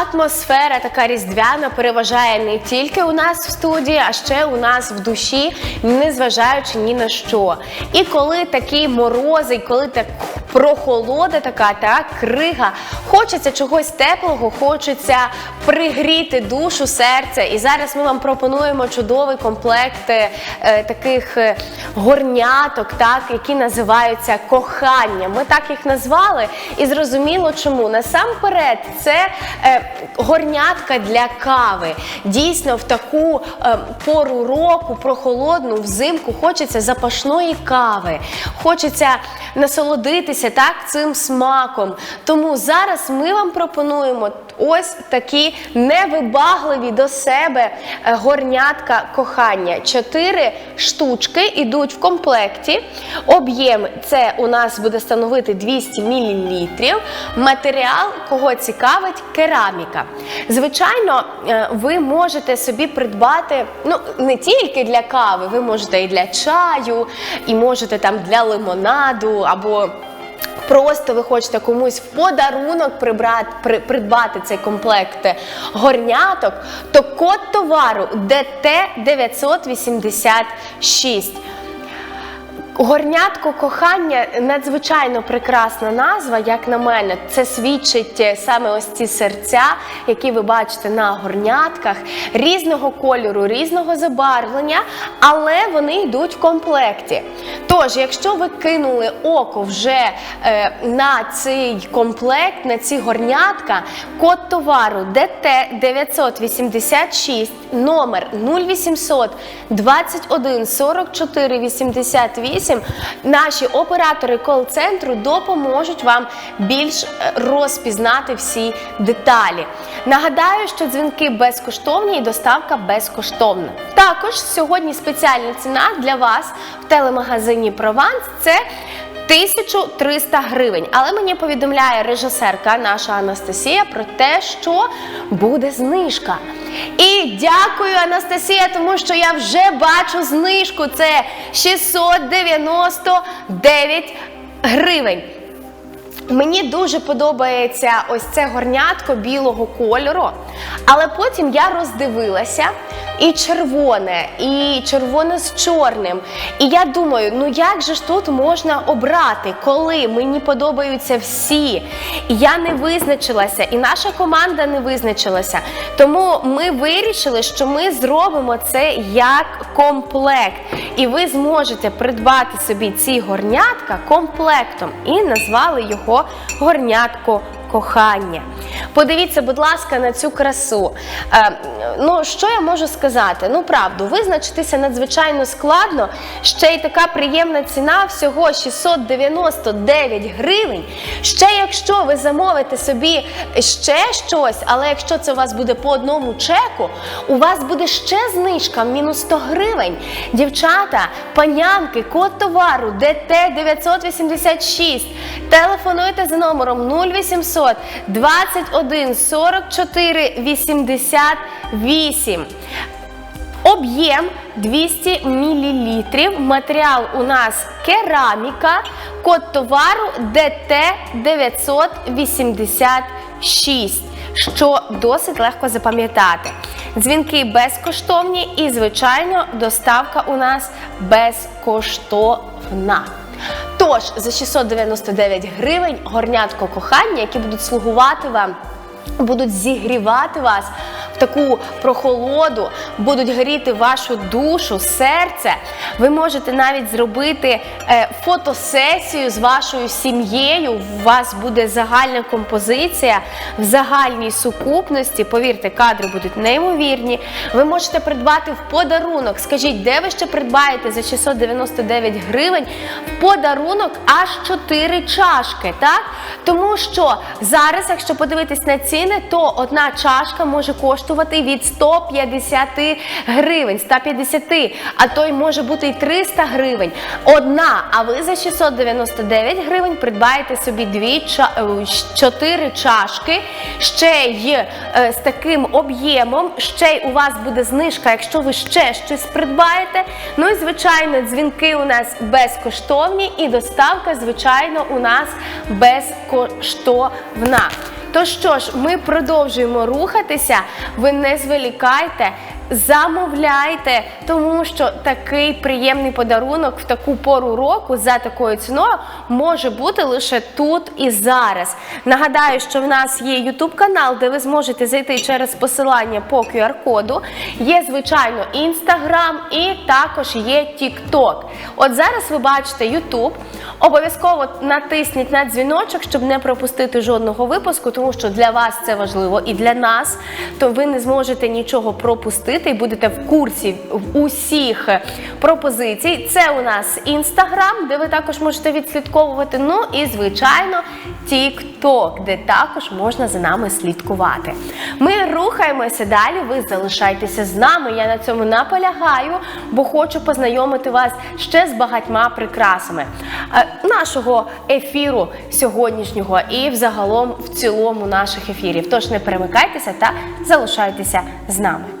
Атмосфера така різдвяна переважає не тільки у нас в студії, а ще у нас в душі, незважаючи ні на що. І коли такі морози, і коли так прохолода така, та крига, хочеться чогось теплого, хочеться пригріти душу, серце. І зараз ми вам пропонуємо чудовий комплект е, таких е, горняток, так, які називаються кохання. Ми так їх назвали, і зрозуміло чому. Насамперед, це е, горнятка для кави. Дійсно, в таку е, пору року, прохолодну, взимку, хочеться запашної кави, хочеться насолодитися так цим смаком. Тому зараз ми вам пропонуємо ось такі невибагливі до себе е, горнятка кохання. Чотири штучки йдуть в комплекті. Об'єм це у нас буде становити 200 мл. Матеріал, кого цікавить, кераміка. Звичайно, е, ви можете собі придбати ну не тільки для кави, ви можете і для чаю, і можете там для лимонаду або. Просто ви хочете комусь в подарунок прибрати, при, придбати цей комплект горняток, то код товару ДТ 986. Горнятко кохання надзвичайно прекрасна назва, як на мене. Це свідчить е, саме ось ці серця, які ви бачите на горнятках, різного кольору, різного забарвлення, але вони йдуть в комплекті. Тож, якщо ви кинули око вже е, на цей комплект, на ці горнятка, код товару ДТ 986, номер 0800 21 44 88, наші оператори кол-центру допоможуть вам більш е, розпізнати всі деталі. Нагадаю, що дзвінки безкоштовні і доставка безкоштовна. Також сьогодні спеціальна ціна для вас в телемагазині Прованс це 1300 гривень. Але мені повідомляє режисерка наша Анастасія про те, що буде знижка. І дякую, Анастасія, тому що я вже бачу знижку. Це 699 гривень. Мені дуже подобається ось це горнятко білого кольору, але потім я роздивилася і червоне, і червоне з чорним. І я думаю, ну як же ж тут можна обрати, коли мені подобаються всі? Я не визначилася, і наша команда не визначилася. Тому ми вирішили, що ми зробимо це як комплект. І ви зможете придбати собі ці горнятка комплектом. І назвали його горнятко кохання. Подивіться, будь ласка, на цю красу. Е, ну, що я можу сказати? Ну, правду, визначитися надзвичайно складно. Ще й така приємна ціна всього 699 гривень. Ще якщо ви замовите собі ще щось, але якщо це у вас буде по одному чеку, у вас буде ще знижка мінус 100 гривень. Дівчата, панянки, код товару ДТ 986. Телефонуйте за номером 0800 21 44 88. Об'єм 200 мл. Матеріал у нас кераміка. Код товару ДТ 986, що досить легко запам'ятати. Дзвінки безкоштовні і, звичайно, доставка у нас безкоштовна. Тож за 699 гривень горнятко кохання, які будуть слугувати вам, будуть зігрівати вас таку прохолоду, будуть гріти вашу душу, серце. Ви можете навіть зробити е, фотосесію з вашою сім'єю. У вас буде загальна композиція в загальній сукупності. Повірте, кадри будуть неймовірні. Ви можете придбати в подарунок. Скажіть, де ви ще придбаєте за 699 гривень в подарунок аж 4 чашки, так? Тому що зараз, якщо подивитись на ціни, то одна чашка може коштувати від 150 гривень, 150, а то й може бути і 300 гривень. Одна, а ви за 699 гривень придбаєте собі дві е, чотири чашки, ще й е, з таким об'ємом, ще й у вас буде знижка, якщо ви ще щось придбаєте. Ну і звичайно, дзвінки у нас безкоштовні, і доставка, звичайно, у нас безкоштовна. То що ж, ми продовжуємо рухатися. Ви не зволікайте. Замовляйте, тому що такий приємний подарунок в таку пору року за такою ціною може бути лише тут і зараз. Нагадаю, що в нас є YouTube канал, де ви зможете зайти через посилання по QR-коду. Є, звичайно, Instagram і також є TikTok. От зараз ви бачите YouTube. Обов'язково натисніть на дзвіночок, щоб не пропустити жодного випуску, тому що для вас це важливо і для нас, то ви не зможете нічого пропустити і будете в курсі усіх пропозицій. Це у нас інстаграм, де ви також можете відслідковувати. Ну і звичайно, TikTok, де також можна за нами слідкувати. Ми рухаємося далі. Ви залишайтеся з нами. Я на цьому наполягаю, бо хочу познайомити вас ще з багатьма прикрасами е, нашого ефіру сьогоднішнього і взагалом в цілому наших ефірів. Тож не перемикайтеся та залишайтеся з нами.